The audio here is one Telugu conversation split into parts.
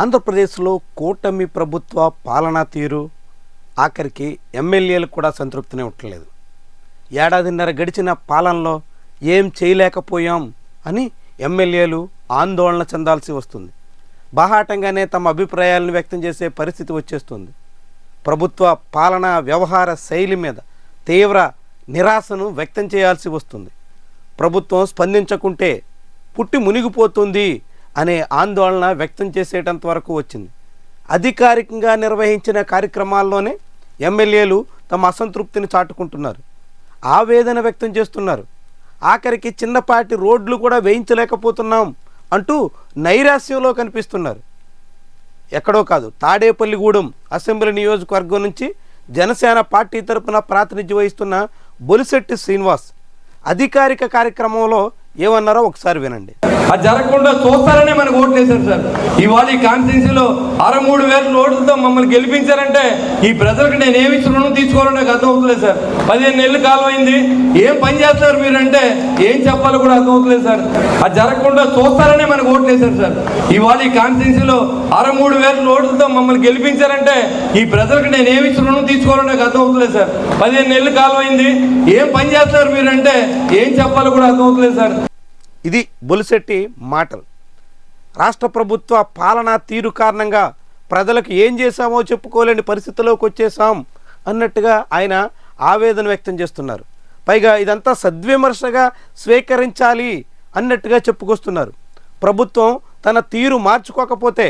ఆంధ్రప్రదేశ్లో కూటమి ప్రభుత్వ పాలనా తీరు ఆఖరికి ఎమ్మెల్యేలు కూడా సంతృప్తినే ఉండలేదు ఏడాదిన్నర గడిచిన పాలనలో ఏం చేయలేకపోయాం అని ఎమ్మెల్యేలు ఆందోళన చెందాల్సి వస్తుంది. బాహాటంగానే తమ అభిప్రాయాలను వ్యక్తం చేసే పరిస్థితి వచ్చేస్తుంది. ప్రభుత్వ పాలనా వ్యవహార శైలి మీద తీవ్ర నిరాశను వ్యక్తం చేయాల్సి వస్తుంది. ప్రభుత్వం స్పందించకుంటే పుట్టి మునిగిపోతుంది అనే ఆందోళన వ్యక్తం చేసేటంత వరకు వచ్చింది. అధికారికంగా నిర్వహించిన కార్యక్రమాల్లోనే ఎమ్మెల్యేలు తమ అసంతృప్తిని చాటుకుంటున్నారు. ఆవేదన వ్యక్తం చేస్తున్నారు. ఆఖరికి చిన్నపాటి రోడ్లు కూడా వేయించలేకపోతున్నాం అంటూ నైరాశ్యంలో కనిపిస్తున్నారు. ఎక్కడో కాదు తాడేపల్లిగూడెం అసెంబ్లీ నియోజకవర్గం నుంచి జనసేన పార్టీ తరపున ప్రాతినిధ్యం వహిస్తున్న బొలిశెట్టి శ్రీనివాస్ అధికారిక కార్యక్రమంలో ఏమన్నారో ఒకసారి వినండి. అది జరగకుండా చూస్తారనే మనకు ఓట్లు వేశారు సార్. ఇవాళ ఈ కాన్స్టిట్యున్సీలో అర మూడు వేల ఓట్లతో మమ్మల్ని గెలిపించారంటే ఈ ప్రజలకు నేను ఏమి ఇచ్చి రుణం తీసుకోవాలో నాకు అర్థం అవుతలేదు సార్. పదిహేను నెలలు కాలం అయింది. ఏం పని చేస్తారు మీరంటే ఏం చెప్పాలో కూడా అర్థం అవుతలేదు సార్. అది జరగకుండా చూస్తారనే మనకు ఓట్లు వేశారు సార్. ఇవాళ ఈ కాన్స్టిట్యున్సీలో అర మూడు వేల ఓట్లతో మమ్మల్ని గెలిపించారంటే ఈ ప్రజలకు నేను ఏమి ఇచ్చి రుణం తీసుకోవాలో నాకు అర్థం అవుతలేదు సార్. పదిహేను నెలలు కాలం అయింది. ఏం పని చేస్తారు మీరంటే ఏం చెప్పాలో కూడా అర్థం అవుతలేదు సార్. ఇది బొలిశెట్టి మాటలు. రాష్ట్ర ప్రభుత్వ పాలనా తీరు కారణంగా ప్రజలకు ఏం చేశామో చెప్పుకోలేని పరిస్థితిలోకి వచ్చేసాం అన్నట్టుగా ఆయన ఆవేదన వ్యక్తం చేస్తున్నారు. పైగా ఇదంతా సద్విమర్శగా స్వీకరించాలి అన్నట్టుగా చెప్పుకొస్తున్నారు. ప్రభుత్వం తన తీరు మార్చుకోకపోతే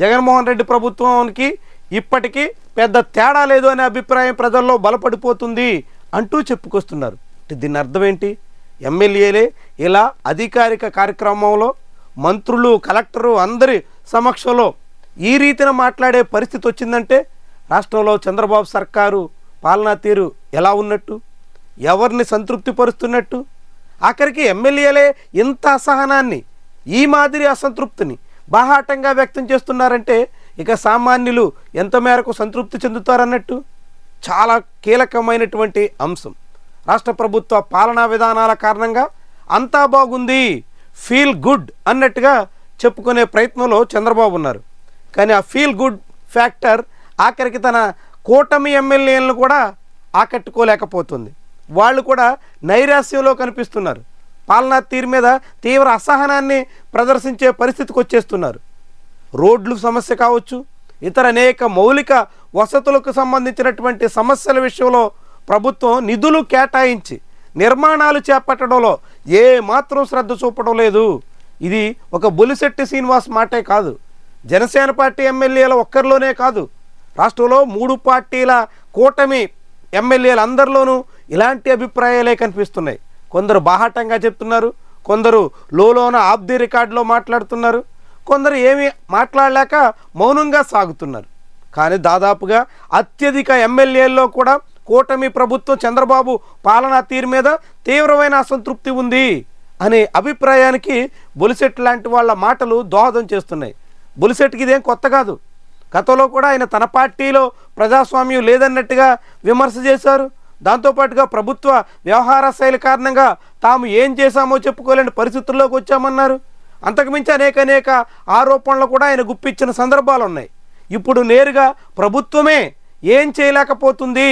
జగన్మోహన్ రెడ్డి ప్రభుత్వానికి ఇప్పటికీ పెద్ద తేడా లేదు అనే అభిప్రాయం ప్రజల్లో బలపడిపోతుంది అంటూ చెప్పుకొస్తున్నారు. దీని అర్థం ఏంటి? ఎమ్మెల్యేలే ఇలా అధికారిక కార్యక్రమంలో మంత్రులు కలెక్టరు అందరి సమక్షంలో ఈ రీతిన మాట్లాడే పరిస్థితి వచ్చిందంటే రాష్ట్రంలో చంద్రబాబు సర్కారు పాలనా తీరు ఎలా ఉన్నట్టు? ఎవరిని సంతృప్తిపరుస్తున్నట్టు ఆఖరికి ఎమ్మెల్యేలే ఇంత అసహనాన్ని ఈ మాదిరి అసంతృప్తిని బాహాటంగా వ్యక్తం చేస్తున్నారంటే ఇక సామాన్యులు ఎంత మేరకు సంతృప్తి చెందుతారన్నట్టు? చాలా కీలకమైనటువంటి అంశం. రాష్ట్ర ప్రభుత్వ పాలనా విధానాల కారణంగా అంతా బాగుంది ఫీల్ గుడ్ అన్నట్టుగా చెప్పుకునే ప్రయత్నంలో చంద్రబాబు ఉన్నారు. కానీ ఆ ఫీల్ గుడ్ ఫ్యాక్టర్ ఆఖరికి తన కూటమి ఎమ్మెల్యేలను కూడా ఆకట్టుకోలేకపోతుంది. వాళ్ళు కూడా నైరాశ్యంలో కనిపిస్తున్నారు. పాలనా తీరు మీద తీవ్ర అసహనాన్ని ప్రదర్శించే పరిస్థితికి వచ్చేస్తున్నారు. రోడ్లు సమస్య కావచ్చు ఇతర అనేక మౌలిక వసతులకు సంబంధించినటువంటి సమస్యల విషయంలో ప్రభుత్వం నిధులు కేటాయించి నిర్మాణాలు చేపట్టడంలో ఏ మాత్రం శ్రద్ధ చూపడం లేదు. ఇది ఒక బొలిశెట్టి శ్రీనివాస్ మాటే కాదు. జనసేన పార్టీ ఎమ్మెల్యేల ఒక్కరిలోనే కాదు. రాష్ట్రంలో మూడు పార్టీల కూటమి ఎమ్మెల్యేలు అందరిలోనూ ఇలాంటి అభిప్రాయాలే కనిపిస్తున్నాయి. కొందరు బాహాటంగా చెప్తున్నారు కొందరు లోలోన ఆబ్ది రికార్డులో మాట్లాడుతున్నారు కొందరు ఏమీ మాట్లాడలేక మౌనంగా సాగుతున్నారు. కానీ దాదాపుగా అత్యధిక ఎమ్మెల్యేల్లో కూడా కూటమి ప్రభుత్వం చంద్రబాబు పాలనా తీరు మీద తీవ్రమైన అసంతృప్తి ఉంది అనే అభిప్రాయానికి బొలిసెట్ లాంటి వాళ్ళ మాటలు దోహదం చేస్తున్నాయి. బొలిసెట్కి ఇదేం కొత్త కాదు. గతంలో కూడా ఆయన తన పార్టీలో ప్రజాస్వామ్యం లేదన్నట్టుగా విమర్శ చేశారు. దాంతోపాటుగా ప్రభుత్వ వ్యవహార శైలి కారణంగా తాము ఏం చేశామో చెప్పుకోలేని పరిస్థితుల్లోకి వచ్చామన్నారు. అంతకుమించి అనేక అనేక ఆరోపణలు కూడా ఆయన గుప్పించిన సందర్భాలు ఉన్నాయి ఇప్పుడు నేరుగా ప్రభుత్వమే ఏం చేయలేకపోతుంది?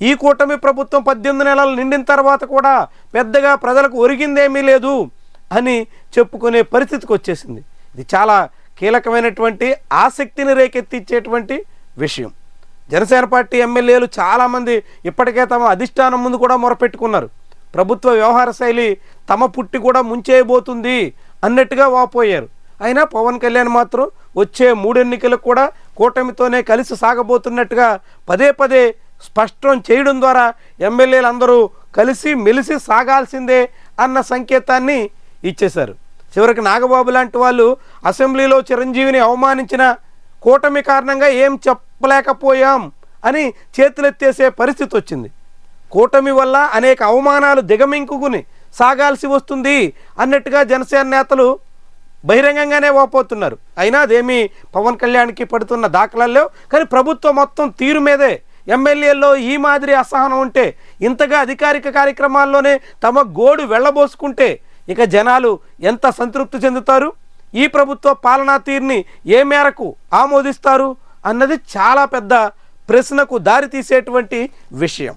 ఈ కూటమి ప్రభుత్వం పద్దెనిమిది నెలలు నిండిన తర్వాత కూడా పెద్దగా ప్రజలకు ఒరిగిందేమీ లేదు అని చెప్పుకునే పరిస్థితికి వచ్చేసింది. ఇది చాలా కీలకమైనటువంటి ఆసక్తిని రేకెత్తించేటువంటి విషయం. జనసేన పార్టీ ఎమ్మెల్యేలు చాలామంది ఇప్పటికే తమ అధిష్టానం ముందు కూడా మొరపెట్టుకున్నారు. ప్రభుత్వ వ్యవహార శైలి తమ పుట్టి కూడా ముంచేయబోతుంది అన్నట్టుగా వాపోయారు. అయినా పవన్ కళ్యాణ్ మాత్రం వచ్చే మూడెన్నికలకు కూడా కూటమితోనే కలిసి సాగబోతున్నట్టుగా పదే పదే స్పష్టం చేయడం ద్వారా ఎమ్మెల్యేలు అందరూ కలిసి మెలిసి సాగాల్సిందే అన్న సంకేతాన్ని ఇచ్చేశారు. చివరికి నాగబాబు లాంటి వాళ్ళు అసెంబ్లీలో చిరంజీవిని అవమానించిన కూటమి కారణంగా ఏం చెప్పలేకపోయాం అని చేతులెత్తేసే పరిస్థితి వచ్చింది. కూటమి వల్ల అనేక అవమానాలు దిగమింకుకుని సాగాల్సి వస్తుంది అన్నట్టుగా జనసేన నేతలు బహిరంగంగానే వాపోతున్నారు. అయినా అదేమీ పవన్ కళ్యాణ్కి పడుతున్న దాఖలాల్లో కానీ ప్రభుత్వం మొత్తం తీరు మీదే ఎమ్మెల్యేల్లో ఈ మాదిరి అసహనం ఉంటే ఇంతగా అధికారిక కార్యక్రమాల్లోనే తమ గోడు వెళ్ళబోసుకుంటే ఇక జనాలు ఎంత సంతృప్తి చెందుతారు? ఈ ప్రభుత్వ పాలనా తీరుని ఏ మేరకు ఆమోదిస్తారు? అన్నది చాలా పెద్ద ప్రశ్నకు దారితీసేటువంటి విషయం.